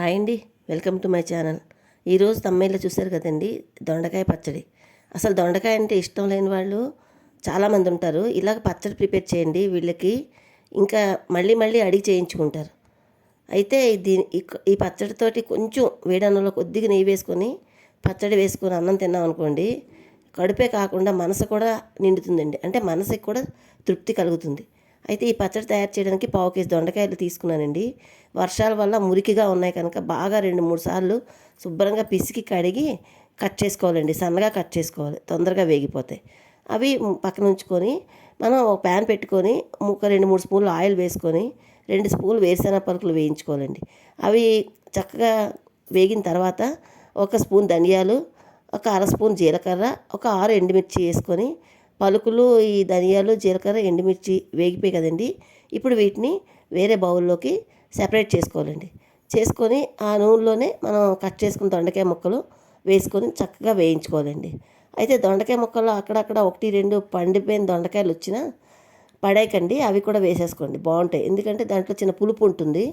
Hi అండి. Welcome to my channel. ఈరోజు తమ్మైలో చూశారు కదండి దొండకాయ పచ్చడి. అసలు దొండకాయ అంటే ఇష్టం లేని వాళ్ళు చాలామంది ఉంటారు. ఇలాగ పచ్చడి ప్రిపేర్ చేయండి వీళ్ళకి ఇంకా మళ్ళీ మళ్ళీ అడిగి చేయించుకుంటారు. అయితే దీని ఈ- ఈ పచ్చడితోటి కొంచెం వేడన్నంలో కొద్దిగా నెయ్యి వేసుకొని పచ్చడి వేసుకొని అన్నం తిన్నాం అనుకోండి కడుపే కాకుండా మనసు కూడా నిండుతుందండి. అంటే మనసుకి కూడా తృప్తి కలుగుతుంది. అయితే ఈ పచ్చడి తయారు చేయడానికి పావు కేజీ దొండకాయలు తీసుకున్నానండి. వర్షాల వల్ల మురికిగా ఉన్నాయి కనుక బాగా రెండు మూడు సార్లు శుభ్రంగా పిసికి కడిగి కట్ చేసుకోవాలండి. సన్నగా కట్ చేసుకోవాలి. తొందరగా వేగిపోతాయి అవి పక్కన ఉంచుకొని మనం ఒక ప్యాన్ పెట్టుకొని ఒక రెండు మూడు స్పూన్లు ఆయిల్ వేసుకొని రెండు స్పూన్లు వేరుశెనగ పలుకులు వేయించుకోవాలండి. అవి చక్కగా వేగిన తర్వాత ఒక స్పూన్ ధనియాలు ఒక అర స్పూన్ జీలకర్ర ఒక ఆరు ఎండుమిర్చి వేసుకొని పలుకులు ఈ ధనియాలు జీలకర్ర ఎండుమిర్చి వేగిపోయి కదండి. ఇప్పుడు వీటిని వేరే బౌల్లోకి సెపరేట్ చేసుకోవాలండి. చేసుకొని ఆ నూనెలోనే మనం కట్ చేసుకున్న దొండకాయ ముక్కలు వేసుకొని చక్కగా వేయించుకోవాలండి. అయితే దొండకాయ ముక్కలు అక్కడక్కడ ఒకటి రెండు పండిపోయిన దొండకాయలు వచ్చినా పడేయకండి అవి కూడా వేసేసుకోండి. బాగుంటాయి. ఎందుకంటే దాంట్లో చిన్న పులుపు ఉంటుంది.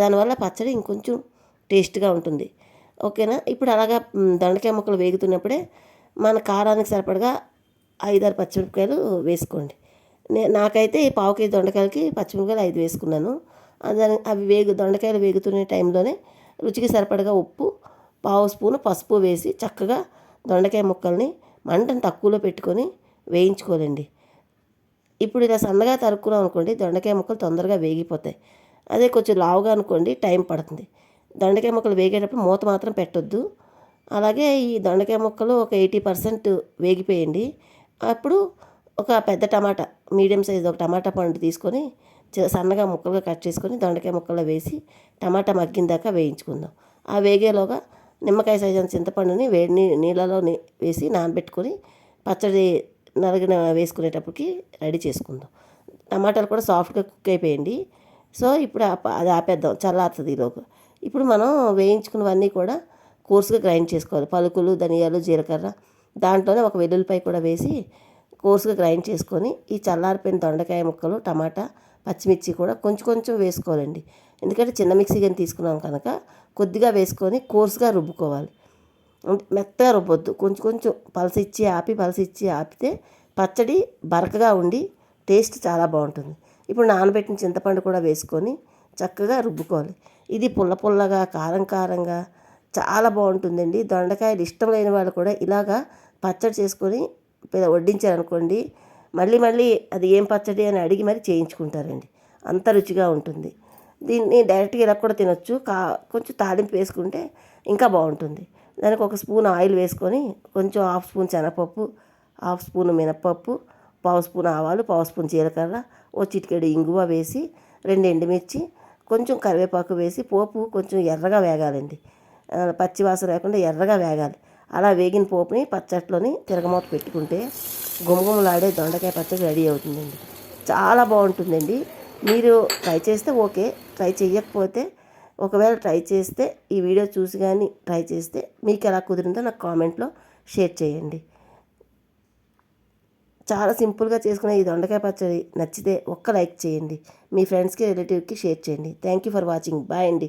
దానివల్ల పచ్చడి ఇంకొంచెం టేస్ట్గా ఉంటుంది. ఓకేనా? ఇప్పుడు అలాగా దొండకాయ ముక్కలు వేగుతున్నప్పుడే మన కారానికి సరిపడగా ఐదారు పచ్చిమిరపకాయలు వేసుకోండి. నే నాకైతే ఈ పావు కేజీ దొండకాయలకి పచ్చిమిరపకాయలు ఐదు వేసుకున్నాను. ఆ దాని అవి వేగు దొండకాయలు వేగుతున్న టైంలోనే రుచికి సరిపడగా ఉప్పు పావు స్పూను పసుపు వేసి చక్కగా దొండకాయ ముక్కల్ని మంటను తక్కువలో పెట్టుకొని వేయించుకోవాలండి. ఇప్పుడు ఇలా సన్నగా తరుక్కున్నాం అనుకోండి దొండకాయ ముక్కలు తొందరగా వేగిపోతాయి. అదే కొంచెం లావుగా అనుకోండి టైం పడుతుంది. దొండకాయ ముక్కలు వేగేటప్పుడు మూత మాత్రం పెట్టొద్దు. అలాగే ఈ దొండకాయ ముక్కలు ఒక ఎయిటీ పర్సెంట్ వేగిపోయండి. అప్పుడు ఒక పెద్ద టమాటా మీడియం సైజ్ ఒక టమాటా పండు తీసుకొని సన్నగా ముక్కలుగా కట్ చేసుకొని దొండకాయ ముక్కలు వేసి టమాటా మగ్గిన దాకా వేయించుకుందాం. ఆ వేగేలోగా నిమ్మకాయ సైజు అంత చింతపండుని వేడి నీ- నీళ్ళలో వేసి నానబెట్టుకొని పచ్చడి నలిగిన వేసుకునేటప్పటికి రెడీ చేసుకుందాం. టమాటాలు కూడా సాఫ్ట్గా కుక్ అయిపోయింది. సో ఇప్పుడు అది ఆపేద్దాం చల్లారుతుంది ఈలోపు ఇప్పుడు మనం వేయించుకున్నవన్నీ కూడా కోర్సుగా గ్రైండ్ చేసుకోవాలి. పలుకులు ధనియాలు జీలకర్ర దాంట్లోనే ఒక వెల్లుల్లిపాయ కూడా వేసి కోర్సుగా గ్రైండ్ చేసుకొని ఈ చల్లారిపోయిన దొండకాయ ముక్కలు టమాటా పచ్చిమిర్చి కూడా కొంచెం కొంచెం వేసుకోవాలండి. ఎందుకంటే చిన్న మిక్సీ కానీ తీసుకున్నాం కనుక కొద్దిగా వేసుకొని కోర్సుగా రుబ్బుకోవాలి. అంటే మెత్తగా రుబ్బొద్దు. కొంచెం కొంచెం పలసిచ్చి ఆపి పలసిచ్చి ఆపితే పచ్చడి బరకగా ఉండి టేస్ట్ చాలా బాగుంటుంది. ఇప్పుడు నానబెట్టిన చింతపండు కూడా వేసుకొని చక్కగా రుబ్బుకోవాలి. ఇది పుల్ల పుల్లగా కారం కారంగా చాలా బాగుంటుందండి. దొండకాయలు ఇష్టం లేని వాళ్ళు కూడా ఇలాగా పచ్చడి చేసుకొని వడ్డించారనుకోండి మళ్ళీ మళ్ళీ అది ఏం పచ్చడి అని అడిగి మరి చేయించుకుంటారండి. అంత రుచిగా ఉంటుంది. దీన్ని డైరెక్ట్గా ఇలా కూడా తినొచ్చు. కా కొంచెం తాలింపు వేసుకుంటే ఇంకా బాగుంటుంది. దానికి ఒక స్పూన్ ఆయిల్ వేసుకొని కొంచెం హాఫ్ స్పూన్ శనగపప్పు హాఫ్ స్పూన్ మినప్పప్పు పావు స్పూన్ ఆవాలు పావు స్పూన్ జీలకర్ర ఓ చిటికెడు ఇంగువ వేసి రెండు ఎండుమిర్చి కొంచెం కరివేపాకు వేసి పోపు కొంచెం ఎర్రగా వేగాలండి. పచ్చివాసన పచ్చి వాసన లేకుండా ఎర్రగా వేగాలి. అలా వేగిన పోపుని పచ్చట్లోని తిరగమూత పెట్టుకుంటే గుమగుమలాడే దొండకాయ పచ్చడి రెడీ అవుతుందండి. చాలా బాగుంటుందండి. మీరు ట్రై చేస్తే ఓకే. ట్రై చేయకపోతే ఒకవేళ ట్రై చేస్తే ఈ వీడియో చూసి కానీ ట్రై చేస్తే మీకు ఎలా కుదిరిందో నాకు కామెంట్లో షేర్ చేయండి. చాలా సింపుల్గా చేసుకునే ఈ దొండకాయ పచ్చడి నచ్చితే ఒక్క లైక్ చేయండి. మీ ఫ్రెండ్స్కి రిలేటివ్కి షేర్ చేయండి. Thank you for watching. Bye అండి.